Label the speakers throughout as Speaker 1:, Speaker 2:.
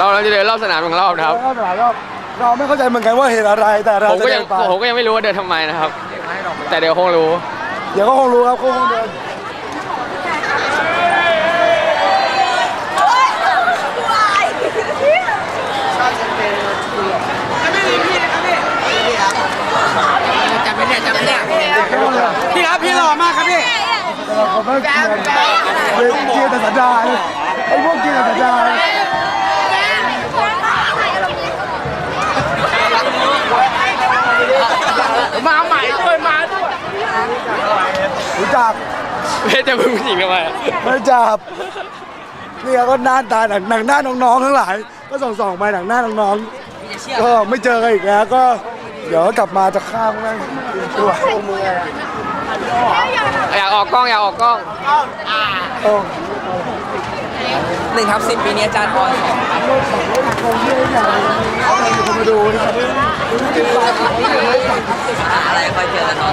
Speaker 1: เราเราจะเดินรอบสนามหนึ่งรอบนะครับ
Speaker 2: เราเราเราไม่เข้าใจเหมือนกันว่าเหตุอะไรแต่เรา
Speaker 1: ผม
Speaker 2: จะ
Speaker 1: ก็
Speaker 2: เดิ
Speaker 1: ยัง
Speaker 2: นไป
Speaker 1: ผมก็ยังไม่รู้ว่าเดินทำไมนะครับ แต่เดี๋ยวคงรู้
Speaker 2: เดี๋ยวก็คงรู้ครับเขาคงเดิน
Speaker 3: จับไปเนี่ยจับไปเนี่ย
Speaker 2: พี่ครับพี่หล่อมากครับพี่เราเขาไม่เกียร์เกียร์แต่สัญญาณไอ้พวกเกียร์แต่สัญญาณ
Speaker 3: มาใหม่ด้วยมาด้วย
Speaker 2: รู้ จัก
Speaker 1: เพชรจะพึ่งผู้หญิงทำไม
Speaker 2: ไม่จับนี่ก็หน้าตาหนังหนังหน้าน้องๆทั้งหลาย ก็ส่องส่องๆไปหนังหน้าน้องๆก็ไม่เจอกันอีกแล้วก็ เดี๋ยวกลับมาจะข้ามแม่งตัวมือ
Speaker 1: อยากออกกล้องอยากออกกล้อง
Speaker 2: โอ้
Speaker 3: หนึ่งทับสิบปีนี้อาจารย์ออนสอง
Speaker 2: คงไม่ได้อย่างเอาไปดูมาดูนะครับ
Speaker 3: อะไรคอยเจอกันเนาะ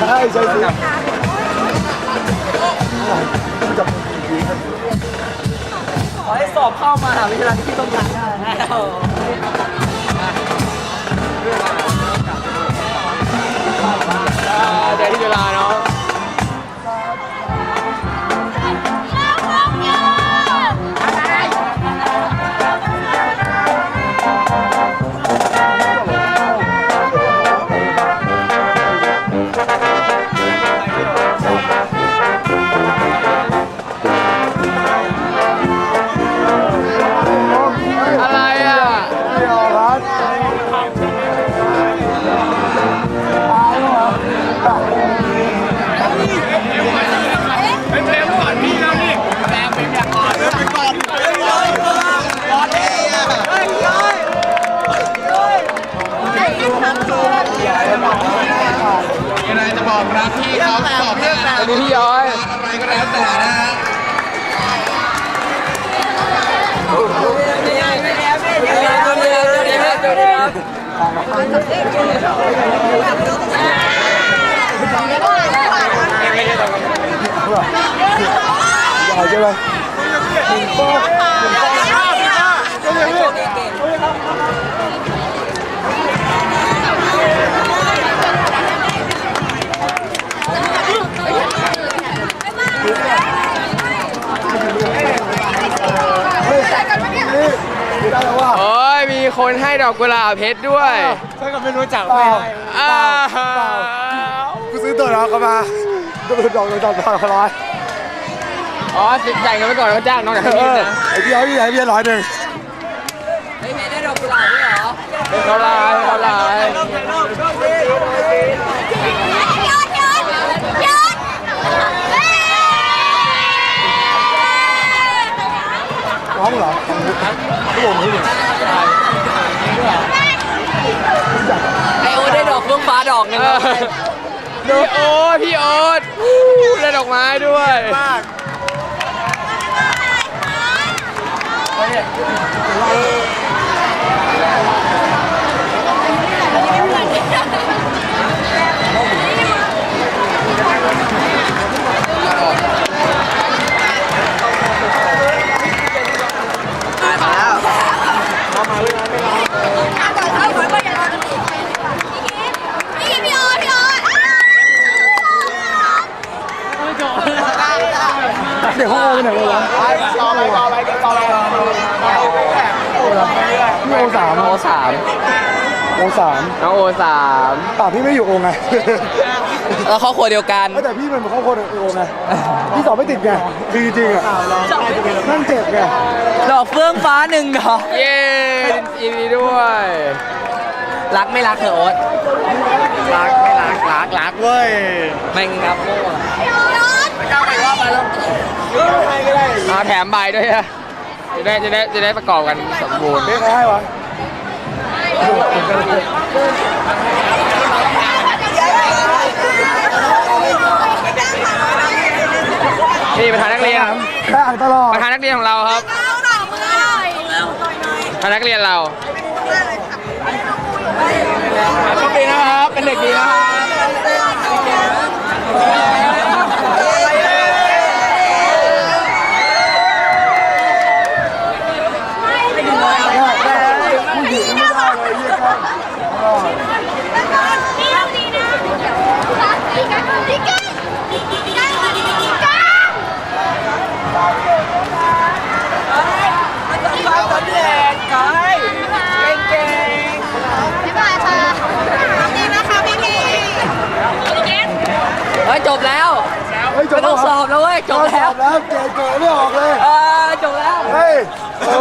Speaker 4: ใช่ใช่
Speaker 2: สิ
Speaker 3: ขอให้สอบเข้ามหาวิทยาลัยที่ต้องการได้
Speaker 1: ที่เวลาเนาะ อันนี้พี่ย้อย
Speaker 2: ใหญ่ใช่ไหมนี่
Speaker 1: คนให้ดอกกุหลาบเพชรด้วย
Speaker 2: ใช่ก็ไม่รู้จักเปล่า
Speaker 1: อ้า
Speaker 2: เปล่าเปล่า
Speaker 1: ว
Speaker 2: กูซื้อตัวน้องเขามาตัวดอกดอกดอกดอกร้อย
Speaker 1: อ๋อสิจ่ายเงินไปก่อนแล้วก็จ้างน้องจาก
Speaker 2: เอ
Speaker 1: ที่นี่
Speaker 2: อ
Speaker 1: นะ
Speaker 2: ไอพี่เอาพี่ไหนพี่ร้อยหนึ่ง
Speaker 3: เฮ้ยเพชรได้ดอกกุหลาบด้วยเหรอ
Speaker 1: เป็นเท่าไรเท่าไร
Speaker 4: หยุดหยุดหยุด
Speaker 2: น้องเหรอทุกคนนี่
Speaker 3: ไอ องฟ้าดอกหนึง
Speaker 1: เออพี่โอ๊ตพี่โอ๊ตอู้ได้ดอกไม้ด้วย
Speaker 2: มากเด็ โอสาม
Speaker 1: โอสาม
Speaker 2: โอสาม
Speaker 1: น้องโอสาม
Speaker 2: ป่าพี่ไม่อยู่โอไง
Speaker 1: แล้วครอบครัวเดียวกัน
Speaker 2: แต่พี่มันเป็นครอบครัวโอไงพี่สอบไม่ติดไงคือจริงๆอะนั่งเจ็บไง
Speaker 3: ดอกเฟื่องฟ้าหนึ่งดอก
Speaker 1: เย้ยินดีด้วย
Speaker 3: รักไม่รักเธอโอ๊ต
Speaker 1: รักไม่รักรักรักเว้ย
Speaker 3: แม่งครับโม่
Speaker 1: เอาแถมใบด้วยอะจะได้จะได้จะได้ประกอบกันสมบูรณ์
Speaker 2: เรียกใครให้วะ
Speaker 1: นี่ประธานนักเรียน
Speaker 2: ได้อ่านตลอด
Speaker 1: ประธานนักเรียนของเราครับประธานนักเรียนเราโชคดีนะครับเป็นเด็กดีนะครับ
Speaker 2: ผู้หญิงไม่ได้เลยเยี่ยม
Speaker 4: นี่เราดีนะพี่กันพี่กันพี่กันพี่กันพี่บายค่ะดีนะคะพี่กีพี่เกด
Speaker 3: เฮ้ยจบแล้ว
Speaker 2: เฮ้ยจบ
Speaker 3: ไม่ต้องสอบแล้วเว้ยจบ
Speaker 2: ส
Speaker 3: แล้ว
Speaker 2: อบแล้วเกรดเกิดไม่ออกเลย
Speaker 3: เออจบแล้ว
Speaker 2: เฮ้ยโอ้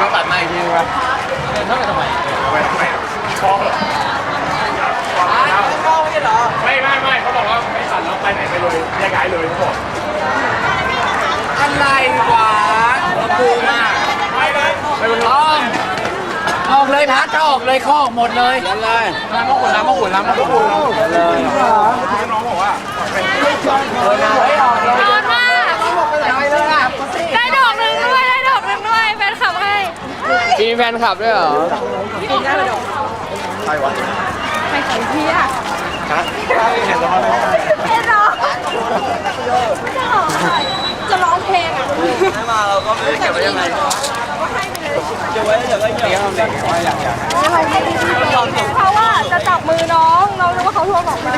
Speaker 1: ต้องตัดมาอีกทีนึงวะไม่ไม่ไม่เขาบอกว่าไม่ตัดแล้วไปไหนไปเลยแยกย้ายเลยเขาบอก
Speaker 3: อะไรวะกูมาก
Speaker 1: ไปเลยไปบนร
Speaker 3: ต้
Speaker 1: ถ
Speaker 3: องออก เลยพัดถ้าออกเลยข้อออกหมดเลย
Speaker 1: เลยน้ำมะขุ่นน้ำมะขุ่นน้ำมะขุ่น
Speaker 4: ร้อนมากได้ดอกหนึ่งด้วยได้ดอกหนึ่งด้วยแฟนคลับให้
Speaker 1: มีแฟนคลับด้วยเหรอ
Speaker 4: ไม่ร้องจะร้องจะร้องเพลงอะ
Speaker 3: มาเราก็ไม่ได้เก็บไว้ยังไง เก็บไว้เดี๋ยวก็เก็บ
Speaker 4: เขาว่าจะจับมือน้องน้องรู้ว่าเขาทวงออกมา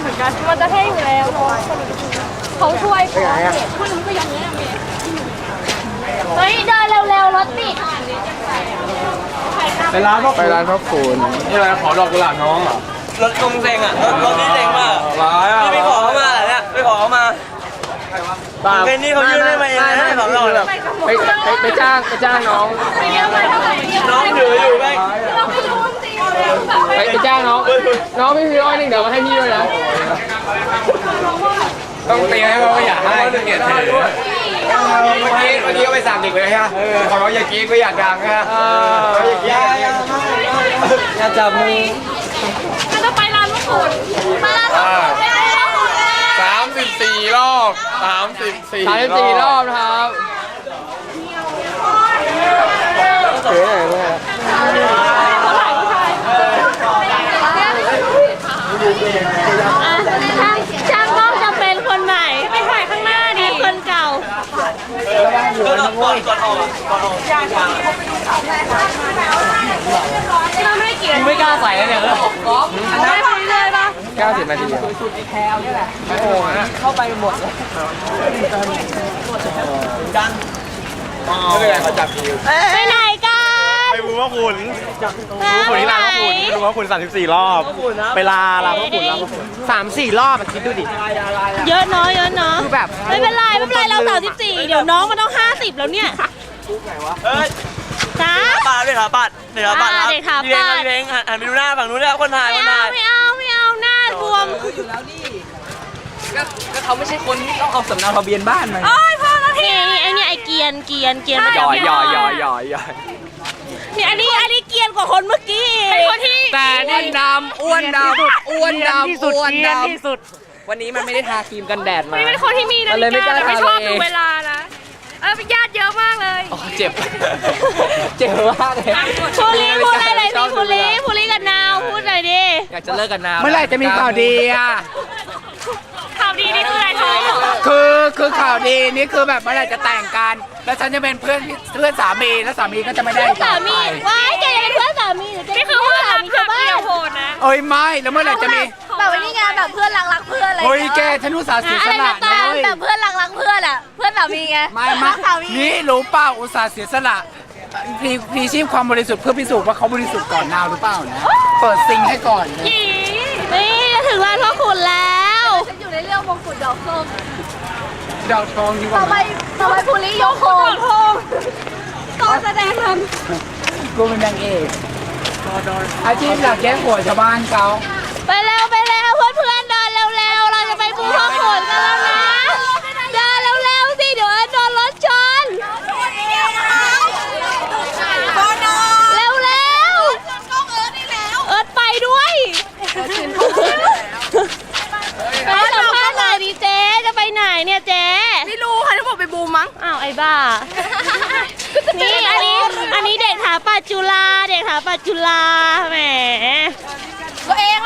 Speaker 4: เหมือนกันมันจะเท่อยู่แล้วน้องเขาช่วยผมคุณก็ยังนี้เฮ้ยเดินเร็วๆรถติด
Speaker 1: ไปร้านพ่อไปร้านพ่อคุณนี่อะไรขอดอกกุหลาบน้องเหรอ
Speaker 3: รถกงเซ็งอะรถรถที่เซ็งมาก
Speaker 1: ร้ายอะ
Speaker 3: นี่ไปขอเขามาเหรอเนี่ยไปขอเขามา
Speaker 1: ตาม
Speaker 3: เป็นนี่เขายื่นให้มาเองนะสองดอกเนี่ย
Speaker 1: ไปไปไปจ้างไปจ้างน้อง
Speaker 4: ไปเยอะไปเท่าไหร่
Speaker 3: น้องถืออยู่ไหม
Speaker 4: เราไม่รู้จริงเลยแบบ
Speaker 1: ไปไปจ้างน้อง น้องไม่มีร้อยหนึ่งเดี๋ยวมาให้พี่ด้วยนะ ต้องเตรียมให้เขาอยากให้เกียรติเมื่อกี้เมื่อกี้ก็ไปสั่งเด็กเลยฮะขอร้องอย่ากรี๊ดก็อยากดังฮะอย่ากรี๊ด
Speaker 3: อย่าจับมือ
Speaker 4: มันจะไปร้านลูกคุณมาร้านลูกคุณไม่ได้ร้าน
Speaker 1: สิบสี่รอบ 34 สามสิบสี่รอบนะครับ เก๋เลย อะ
Speaker 4: ช่างช่างกล้องจะเป็นคนใหม่ ไปถ่ายข้างหน้าดิคนเก่า เราไม่ได้เกลียด
Speaker 3: ไม่กล้าใส่เนี่ย
Speaker 4: ไม่ ได้เลยปะ
Speaker 1: เก้าสิบนาที
Speaker 3: ชุดไอ้แพลวนี่แหละเข้าไปหมดเลยกัน
Speaker 1: ไม่เป็นไรเขาจับคิว
Speaker 4: ไปไหนกัน
Speaker 5: ไปบูว่าคุณ
Speaker 4: ไปไหน
Speaker 5: บูว่าคุณ34 รอบ ไปลาลาพวกคุณลาพวกคุณ
Speaker 1: สามสี่รอบคิดดูดิ
Speaker 4: เยอะเนาะเยอะเนาะ
Speaker 1: คือแบบ
Speaker 4: ไม่เป็นไรไม่เป็นไรเราสามสิบสี่เดี๋ยวน้องมันต้องห้าสิบแล้วเนี่ย
Speaker 3: เอ้ย
Speaker 4: จ้า
Speaker 3: ปาดเลยขาปัดเด็กขาปัดครับ
Speaker 4: อ่าเด็กขาปัด
Speaker 3: พี่เล้งครับพี่เล้งหันหันไปดูหน้าฝั่งนู้นแล้วคนถ่าย
Speaker 4: ไม่
Speaker 3: คน
Speaker 4: เอา
Speaker 3: ถ่าย
Speaker 4: ไม่เอาไม่เอาหน้าบวม
Speaker 3: ก็ก็เขาไม่ใช่คนที่ต้องเอาสำเนาทะเบียนบ้านมา
Speaker 4: โอ้ยพ่อนาทีไอ้เนี่ยไอ้เกียนเกียนเกียนมัน
Speaker 1: หย่อยหย่อยหย่อย
Speaker 4: เห
Speaker 1: ย่อยหย่อย
Speaker 4: นี่ยอันนี้อันนี้เกียนกว่าคนเมื่อกี้เป็นคนที่
Speaker 1: แต่นี่ดำอ้วนดำอ้วนดำอ้วนดำ
Speaker 3: ที่สุดวันนี้มันไม่ได้ทาครีมกันแดดมา
Speaker 4: นี่เป็นคนที่มีนา
Speaker 3: มันเล
Speaker 4: ฬิ
Speaker 3: ยไม่ก
Speaker 4: กา
Speaker 3: ล้า
Speaker 4: แต่ไม่ชอบ
Speaker 3: ทำเอง
Speaker 4: ดูเวลานะ เออญาติเยอะมากเลย
Speaker 3: อ๋อเจ็บ เจ็บมากเลย
Speaker 4: พูลีพูดอะไรสิพูลีพูลีกับนาวพูดหน่อยดิ
Speaker 3: อยากจะเลิกกันนาน
Speaker 1: เมื่อไหร่จะมีข่าวดีอะ
Speaker 4: ข่าวดีนี่คืออะไรท้อง
Speaker 1: คือคือข่าวดีนี่คือแบบเมื่อไหร่จะแต่งกัน แล้วฉันจะเป็นเพื่อนเพื่อนสามีแล้วสามีก็จะไม่ได้
Speaker 4: เพื่อนสามีว้ายแกจะเป็นเพื่อนสามีหรือจะ
Speaker 6: นี่คือ
Speaker 4: เพื่
Speaker 6: ว่า
Speaker 4: อนสา
Speaker 6: รัก
Speaker 4: มี
Speaker 6: หั
Speaker 4: ชากวบ้า
Speaker 6: เดี่ย
Speaker 4: น
Speaker 6: วโหดนะ
Speaker 1: เอ้ยไม่แล้วเมื่อไหร่จะมี
Speaker 4: แบบแบบนี่ไงแบบเพื่อนรักรักเพื่อนอะไร
Speaker 6: เฮ้ยแกฉันอุตส่าห์เสีย
Speaker 4: อะ
Speaker 6: ส
Speaker 4: ไร
Speaker 6: ละ
Speaker 4: นะตา
Speaker 6: นะเว้ย
Speaker 4: แบบเพื่อนรักรักเพื่อนอะเพื่อนสามีไง
Speaker 6: ไม่มา
Speaker 4: สามี
Speaker 6: นี่รู้เปล่าอุตส่าห์เสียสละพลีพลีชีพความบริสุทธิ์เพื่อพิสูจน์ว่าเขาบริสุทธิ์ก่อนนาวหรือเปล่านะ เปิดซิงให้ก่อนนะ
Speaker 4: นี่ถึงร้านพ่อขุนแล้ว ฉันอยู่ในเรื่องมงกุฎดอกส้ม
Speaker 6: ดาวทองดีกว่า
Speaker 4: ต่อ
Speaker 6: ไห
Speaker 4: ไป
Speaker 6: ม
Speaker 4: ต่อไปภูริโยโคงก็แสดงน
Speaker 6: กูเป็นนางเอกอาชีพหลักแย่งหัวชาวบ้านเขาำ
Speaker 4: ไปเร็วไปเร็วเพื่อนเพื่อนๆเดินเร็วๆเราจะไปบูพ่อขุนกันแล้วนะเดินเร็วๆสิเดี๋ยวโดนรถชนเร็วเร็วๆเอิร์ดไปด้วยไปสัมภาษณ์หน่อยดิเจ๊จะไปไหนเนี่ยเจ๊
Speaker 7: ไม่รู้ค่ะทั้งหมดไปบูมมั้ง
Speaker 4: อ้าวไอ้บ้า นี่อันนี้อันนี้เด็กถาปัจจุฬาเด็กถาปัจจุฬาแหม
Speaker 7: ตัวเองล่ะถาม